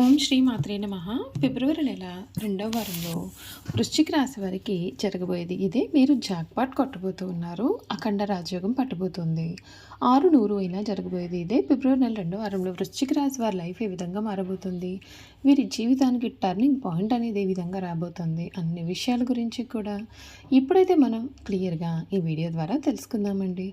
ఓం శ్రీ మాత్రే నమ. ఫిబ్రవరి నెల రెండవ వారంలో వృశ్చిక రాశి వారికి జరగబోయేది ఇదే. మీరు జాక్పాట్ కొట్టబోతూ ఉన్నారు అఖండ రాజయోగం పట్టబోతుంది. ఆరు నూరు అయినా జరగబోయేది ఇదే. ఫిబ్రవరి నెల రెండవ వారంలో వృశ్చిక రాశి వారి లైఫ్ ఏ విధంగా మారబోతుంది? వీరి జీవితానికి టర్నింగ్ పాయింట్ అనేది ఏ విధంగా రాబోతుంది? అన్ని విషయాల గురించి కూడా ఇప్పుడైతే మనం క్లియర్గా ఈ వీడియో ద్వారా తెలుసుకుందామండి.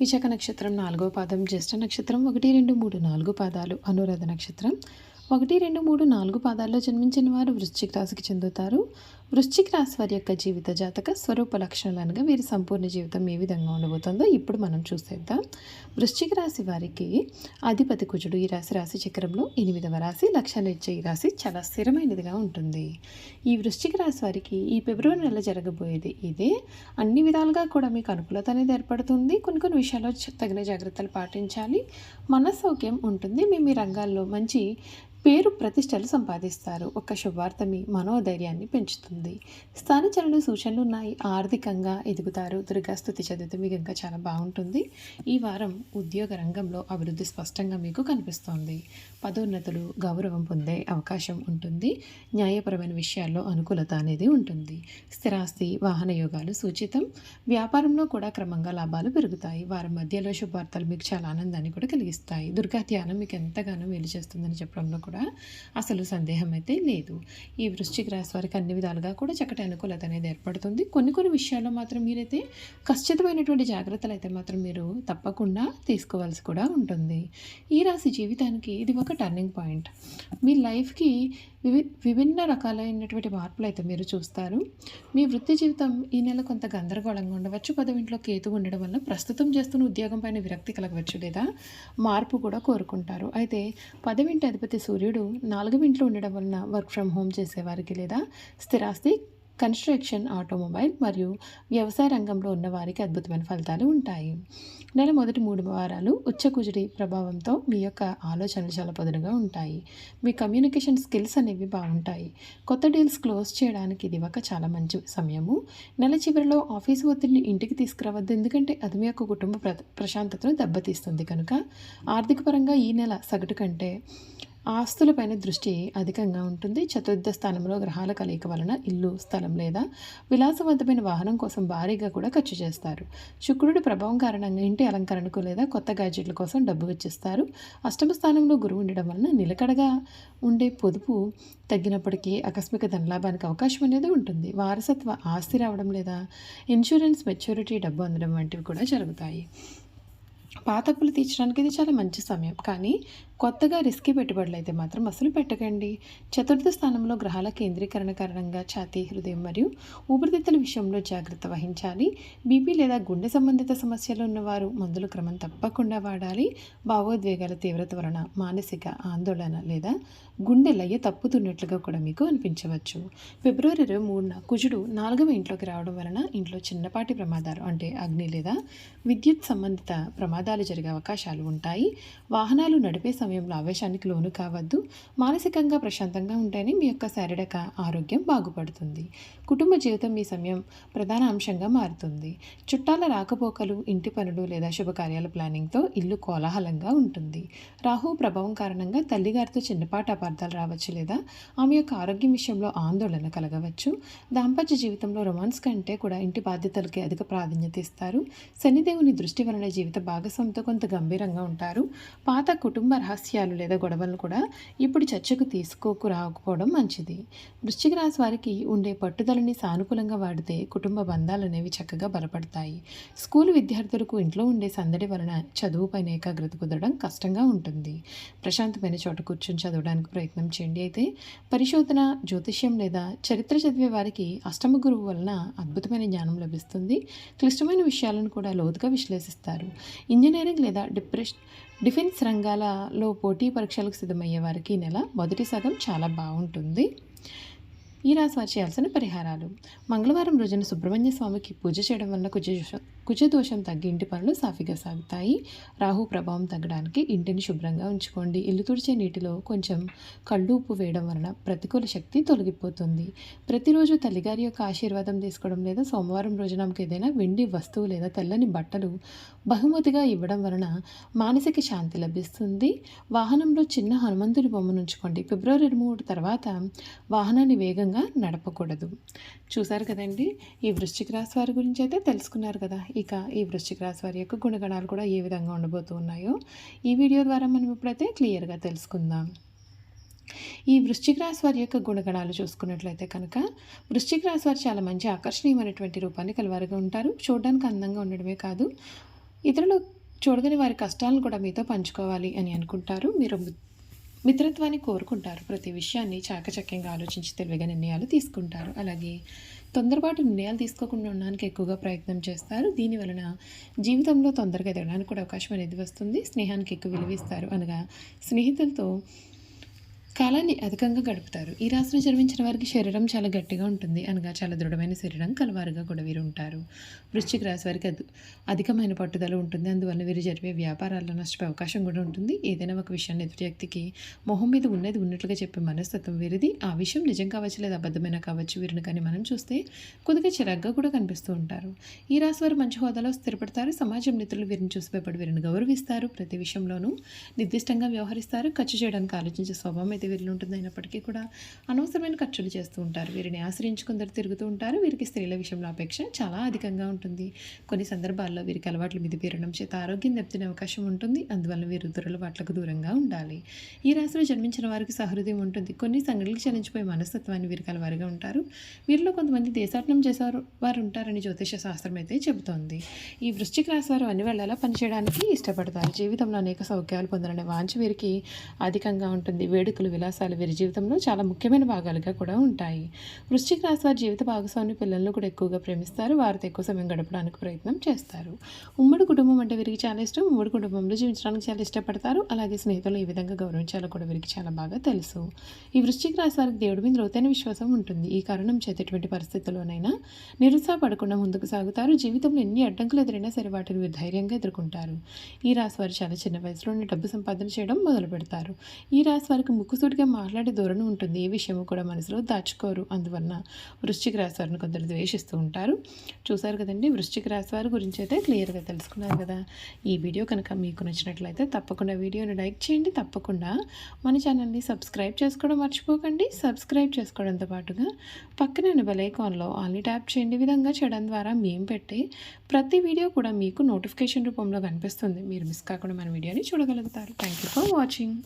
విశాఖ నక్షత్రం నాలుగో పాదం జ్యేష్ఠ నక్షత్రం ఒకటి రెండు మూడు నాలుగు పాదాలు అనురాధ నక్షత్రం. ఒకటి రెండు మూడు నాలుగు పాదాల్లో జన్మించిన వారు వృశ్చిక రాశికి చెందుతారు. వృశ్చిక రాశి వారి యొక్క జీవిత జాతక స్వరూప లక్షణాలు అనగా వీరి సంపూర్ణ జీవితం ఏ విధంగా ఉండబోతుందో ఇప్పుడు మనం చూసేద్దాం. వృశ్చిక రాశి వారికి అధిపతి కుజుడు ఈ రాశి రాశి చక్రంలో ఎనిమిదవ రాశి లక్షలు ఇచ్చే ఈ రాశి చాలా స్థిరమైనదిగా ఉంటుంది. ఈ వృశ్చిక రాశి వారికి ఈ ఫిబ్రవరి నెల జరగబోయేది ఇదే. అన్ని విధాలుగా కూడా మీకు అనుకూలత అనేది ఏర్పడుతుంది. కొన్ని కొన్ని విషయాల్లో తగిన జాగ్రత్తలు పాటించాలి. మనసౌక్యం ఉంటుంది. మేము ఈ రంగాల్లో మంచి పేరు ప్రతిష్టలు సంపాదిస్తారు. ఒక శుభార్త మీ మనోధైర్యాన్ని పెంచుతుంది. స్థానచలన సూచనలు ఉన్నాయి. ఆర్థికంగా ఎదుగుతారు. దుర్గాస్థుతి చదివితే మీకు ఇంకా చాలా బాగుంటుంది. ఈ వారం ఉద్యోగ రంగంలో అభివృద్ధి స్పష్టంగా మీకు కనిపిస్తోంది. పదోన్నతులు గౌరవం పొందే అవకాశం ఉంటుంది. న్యాయపరమైన విషయాల్లో అనుకూలత అనేది ఉంటుంది. స్థిరాస్తి వాహన యోగాలు సూచితం. వ్యాపారంలో కూడా క్రమంగా లాభాలు పెరుగుతాయి. వారం మధ్యలో శుభార్తలు మీకు చాలా ఆనందాన్ని కూడా కలిగిస్తాయి. దుర్గా ధ్యానం మీకు ఎంతగానో మేలు చేస్తుందని చెప్పడంలో కూడా అసలు సందేహం అయితే లేదు. ఈ వృశ్చిక రాశి వారికి అన్ని విధాలుగా కూడా చక్కటి అనుకూలత అనేది ఏర్పడుతుంది. కొన్ని కొన్ని విషయాల్లో మాత్రం మీరైతే ఖచ్చితమైనటువంటి జాగ్రత్తలు అయితే మాత్రం మీరు తప్పకుండా తీసుకోవాల్సి కూడా ఉంటుంది. ఈ రాశి జీవితానికి ఇది ఒక టర్నింగ్ పాయింట్ మీ లైఫ్కి వివి విభిన్న రకాలైనటువంటి మార్పులు అయితే మీరు చూస్తారు. మీ వృత్తి జీవితం ఈ నెల కొంత గందరగోళంగా ఉండవచ్చు. పదవింట్లో కేతు ఉండడం వల్ల ప్రస్తుతం చేస్తున్న ఉద్యోగం పైన విరక్తి కలగవచ్చు లేదా? మార్పు కూడా కోరుకుంటారు. అయితే పదవింటి అధిపతి సూర్యుడు నాలుగు ఇంట్లో ఉండడం వలన వర్క్ ఫ్రమ్ హోమ్ చేసేవారికి లేదా స్థిరాస్తి కన్స్ట్రక్షన్ ఆటోమొబైల్ మరియు వ్యవసాయ రంగంలో ఉన్న వారికి అద్భుతమైన ఫలితాలు ఉంటాయి. నెల మొదటి మూడు వారాలు ఉచ్చకుజుడి ప్రభావంతో మీ యొక్క ఆలోచనలు చాలా పదునుగా ఉంటాయి. మీ కమ్యూనికేషన్ స్కిల్స్ అనేవి బాగుంటాయి. కొత్త డీల్స్ క్లోజ్ చేయడానికి ఇది ఒక చాలా మంచి సమయము. నెల చివరిలో ఆఫీసు ఒత్తిడిని ఇంటికి తీసుకురావద్దు ఎందుకంటే అది మీ యొక్క కుటుంబ ప్ర ప్రశాంతతను దెబ్బతీస్తుంది కనుక ఆర్థిక పరంగా ఈ నెల సగటు కంటే ఆస్తులపైన దృష్టి అధికంగా ఉంటుంది. చతుర్థ స్థానంలో గ్రహాల కలయిక వలన ఇల్లు స్థలం లేదా విలాసవంతమైన వాహనం కోసం భారీగా కూడా ఖర్చు చేస్తారు. శుక్రుడి ప్రభావం కారణంగా ఇంటి అలంకరణకు లేదా కొత్త గ్యాడ్జెట్ల కోసం డబ్బు వెచ్చిస్తారు. అష్టమ స్థానంలో గురువు ఉండడం వలన నిలకడగా ఉండే పొదుపు తగ్గినప్పటికీ ఆకస్మిక ధనలాభానికి అవకాశం అనేది ఉంటుంది. వారసత్వ ఆస్తి రావడం లేదా ఇన్సూరెన్స్ మెచ్యూరిటీ డబ్బు అందడం వంటివి కూడా జరుగుతాయి. పాత అప్పులు తీర్చడానికి ఇది చాలా మంచి సమయం. కానీ కొత్తగా రిస్కీ పెట్టుబడులు అయితే మాత్రం అసలు పెట్టకండి. చతుర్థ స్థానంలో గ్రహాల కేంద్రీకరణ కారణంగా ఛాతీ హృదయం మరియు ఊపిరితిత్తుల విషయంలో జాగ్రత్త వహించాలి. బీపీ లేదా గుండె సంబంధిత సమస్యలు ఉన్నవారు మందులు క్రమం తప్పకుండా వాడాలి. భావోద్వేగాల తీవ్రత వలన మానసిక ఆందోళన లేదా గుండె లయ తప్పుతున్నట్లుగా కూడా మీకు అనిపించవచ్చు. ఫిబ్రవరి ఇరవై మూడున కుజుడు నాలుగవ ఇంట్లోకి రావడం వలన ఇంట్లో చిన్నపాటి ప్రమాదాలు అంటే అగ్ని లేదా విద్యుత్ సంబంధిత ప్రమాదాలు జరిగే అవకాశాలు ఉంటాయి. వాహనాలు నడిపే సమయంలో ఆవేశానికి లోను కావద్దు మానసికంగా ప్రశాంతంగా ఉంటేనే మీ యొక్క శారీరక ఆరోగ్యం బాగుపడుతుంది. కుటుంబ జీవితం మీ సమయం ప్రధాన అంశంగా మారుతుంది. చుట్టాల రాకపోకలు ఇంటి పనులు లేదా శుభకార్యాల ప్లానింగ్తో ఇల్లు కోలాహలంగా ఉంటుంది. రాహు ప్రభావం కారణంగా తల్లిగారితో చిన్నపాటి అపార్థాలు రావచ్చు లేదా ఆమె యొక్క ఆరోగ్యం విషయంలో ఆందోళన కలగవచ్చు. దాంపత్య జీవితంలో రొమాన్స్ కంటే కూడా ఇంటి బాధ్యతలకి అధిక ప్రాధాన్యత ఇస్తారు. శనిదేవుని దృష్టి వలన జీవిత భాగస్వామితో కొంత గంభీరంగా ఉంటారు. పాత కుటుంబ రహస్యాలు లేదా గొడవలను కూడా ఇప్పుడు చర్చకు తీసుకోకు రాకపోవడం మంచిది. వృశ్చిక రాశి వారికి ఉండే పట్టుదలని సానుకూలంగా వాడితే కుటుంబ బంధాలు అనేవి చక్కగా బలపడతాయి. స్కూల్ విద్యార్థులకు ఇంట్లో ఉండే సందడి వలన చదువుపైన ఏకాగ్రత కుదరడం కష్టంగా ఉంటుంది. ప్రశాంతమైన చోట కూర్చొని చదవడానికి ప్రయత్నం చేయండి. అయితే పరిశోధన జ్యోతిష్యం లేదా చరిత్ర చదివే వారికి అష్టమ గురువు వలన అద్భుతమైన జ్ఞానం లభిస్తుంది. క్లిష్టమైన విషయాలను కూడా లోతుగా విశ్లేషిస్తారు. ఇంజనీరింగ్ లేదా డిప్రెష్ డిఫెన్స్ రంగాలలో పోటీ పరీక్షలకు సిద్ధమయ్యే వారికి ఈ నెల మొదటి సగం చాలా బాగుంటుంది. ఈ రాశి వారు చేయాల్సిన పరిహారాలు. మంగళవారం రోజున సుబ్రహ్మణ్య స్వామికి పూజ చేయడం వల్ల కుజ కుజదోషం తగ్గి ఇంటి పనులు సాఫీగా సాగుతాయి. రాహు ప్రభావం తగ్గడానికి ఇంటిని శుభ్రంగా ఉంచుకోండి. ఇల్లు తుడిచే నీటిలో కొంచెం కళ్ళు ఉప్పు వేయడం వలన ప్రతికూల శక్తి తొలగిపోతుంది. ప్రతిరోజు తల్లిగారి యొక్క ఆశీర్వాదం తీసుకోవడం లేదా సోమవారం రోజున ఏదైనా వెండి వస్తువు లేదా తెల్లని బట్టలు బహుమతిగా ఇవ్వడం వలన మానసిక శాంతి లభిస్తుంది. వాహనంలో చిన్న హనుమంతుడి బొమ్మను ఉంచుకోండి ఫిబ్రవరి మూడు తర్వాత వాహనాన్ని వేగంగా నడపకూడదు. చూసారు కదండి? ఈ వృశ్చిక రాశి వారి గురించి అయితే తెలుసుకున్నారు కదా. ఇక ఈ వృశ్చిక రాశి వారి యొక్క గుణగణాలు కూడా ఏ విధంగా ఉండబోతూ ఉన్నాయో ఈ వీడియో ద్వారా మనం ఇప్పుడైతే క్లియర్గా తెలుసుకుందాం. ఈ వృశ్చిక రాశి వారి యొక్క గుణగణాలు చూసుకున్నట్లయితే కనుక వృశ్చిక రాశి వారు చాలా మంచి ఆకర్షణీయమైనటువంటి రూపాన్ని కలవారుగా ఉంటారు. చూడడానికి అందంగా ఉండడమే కాదు ఇతరులు చూడగని వారి కష్టాలను కూడా మీతో పంచుకోవాలి అని అనుకుంటారు. మీరు మిత్రత్వాన్ని కోరుకుంటారు. ప్రతి విషయాన్ని చాకచక్యంగా ఆలోచించి తెలివిగా నిర్ణయాలు తీసుకుంటారు. అలాగే తొందరపాటు నిర్ణయాలు తీసుకోకుండా ఉండడానికి ఎక్కువగా ప్రయత్నం చేస్తారు. దీని వలన జీవితంలో తొందరగా ఎదగడానికి కూడా అవకాశం అనేది వస్తుంది. స్నేహానికి ఎక్కువ విలువిస్తారు అనగా స్నేహితులతో కాలాన్ని అధికంగా గడుపుతారు. ఈ రాశిని జన్మించిన వారికి శరీరం చాలా గట్టిగా ఉంటుంది. అనగా చాలా దృఢమైన శరీరం కలవారుగా కూడా వీరు ఉంటారు. వృశ్చిక రాశి వారికి అధికమైన పట్టుదల ఉంటుంది. అందువల్ల వీరు జరిపే వ్యాపారాల్లో నష్టపోయే అవకాశం కూడా ఉంటుంది. ఏదైనా ఒక విషయాన్ని ఎదుటి వ్యక్తికి మొహం మీద ఉన్నది ఉన్నట్లుగా చెప్పే మనస్తత్వం వీరిది. ఆ విషయం నిజం కావచ్చు లేదా అబద్ధమైన కావచ్చు వీరిని కానీ మనం చూస్తే కొద్దిగా చిరాగ్గా కూడా కనిపిస్తూ ఉంటారు. ఈ రాశి వారు మంచి హోదాలో స్థిరపడతారు. సమాజం మిత్రులు వీరిని చూసి భయపడి వీరిని గౌరవిస్తారు. ప్రతి విషయంలోనూ నిర్దిష్టంగా వ్యవహరిస్తారు. ఖర్చు చేయడానికి ఆలోచించే స్వభావం అయితే వీరిలో ఉంటుంది అయినప్పటికీ కూడా అనవసరమైన ఖర్చులు చేస్తూ ఉంటారు. వీరిని ఆశ్రయించి కొందరు తిరుగుతూ ఉంటారు. వీరికి స్త్రీల విషయంలో అపేక్ష చాలా అధికంగా ఉంటుంది. కొన్ని సందర్భాల్లో వీరికి అలవాట్ల మీద పేరడం చేత ఆరోగ్యం దెబ్బతినే అవకాశం ఉంటుంది. అందువల్ల వీరు దురలవాట్లకు దూరంగా ఉండాలి. ఈ రాశిలో జన్మించిన వారికి సహృదయం ఉంటుంది. కొన్ని సంఘటనలు చలించిపోయే మనస్తత్వాన్ని వీరికి కలవారుగా ఉంటారు. వీరిలో కొంతమంది దేశాటనం చేసేవారు వారు ఉంటారని జ్యోతిష శాస్త్రం అయితే చెబుతోంది. ఈ వృశ్చిక రాశి వారు అన్ని వేళలా పనిచేయడానికి ఇష్టపడతారు. జీవితంలో అనేక సౌఖ్యాలు పొందాలనే వాంఛ వీరికి అధికంగా ఉంటుంది. వేడుకలు విలాసాలు వీరి జీవితంలో చాలా ముఖ్యమైన భాగాలుగా కూడా ఉంటాయి. వృశ్చిక రాశి వారి జీవిత భాగస్వామి పిల్లలను కూడా ఎక్కువగా ప్రేమిస్తారు. వారితో ఎక్కువ సమయం గడపడానికి ప్రయత్నం చేస్తారు. ఉమ్మడి కుటుంబం అంటే వీరికి చాలా ఇష్టం. ఉమ్మడి కుటుంబంలో జీవించడానికి చాలా ఇష్టపడతారు. అలాగే స్నేహితులు ఈ విధంగా గౌరవించాలో కూడా వీరికి చాలా బాగా తెలుసు. ఈ వృశ్చిక రాశి వారికి దేవుడి మీద లోతైన విశ్వాసం ఉంటుంది. ఈ కారణం చేత ఎటువంటి పరిస్థితుల్లోనైనా నిరుత్సాహపడకుండా ముందుకు సాగుతారు. జీవితంలో ఎన్ని అడ్డంకులు ఎదురైనా సరే వాటిని వీరు ధైర్యంగా ఎదుర్కొంటారు. ఈ రాశి వారు చాలా చిన్న వయసులోనే డబ్బు సంపాదన చేయడం మొదలు పెడతారు ఈ రాశి వారికి ముక్కు ముక్కుసూటిగా మాట్లాడే ధోరణి ఉంటుంది. ఏ విషయము కూడా మనసులో దాచుకోరు. అందువలన వృశ్చిక రాశి వారిని కొందరు ద్వేషిస్తూ ఉంటారు. చూసారు కదండి? వృశ్చిక రాశి వారి గురించి అయితే క్లియర్గా తెలుసుకున్నారు కదా? ఈ వీడియో కనుక మీకు నచ్చినట్లయితే తప్పకుండా వీడియోని లైక్ చేయండి. తప్పకుండా మన ఛానల్ని సబ్స్క్రైబ్ చేసుకోవడం మర్చిపోకండి. సబ్స్క్రైబ్ చేసుకోవడంతో పాటుగా పక్కన బెల్ ఐకాన్లో ఆల్ని ట్యాప్ చేయండి. విధంగా చేయడం ద్వారా మేము పెట్టే ప్రతి వీడియో కూడా మీకు నోటిఫికేషన్ రూపంలో కనిపిస్తుంది. మీరు మిస్ కాకుండా మన వీడియోని చూడగలుగుతారు. Thank you for watching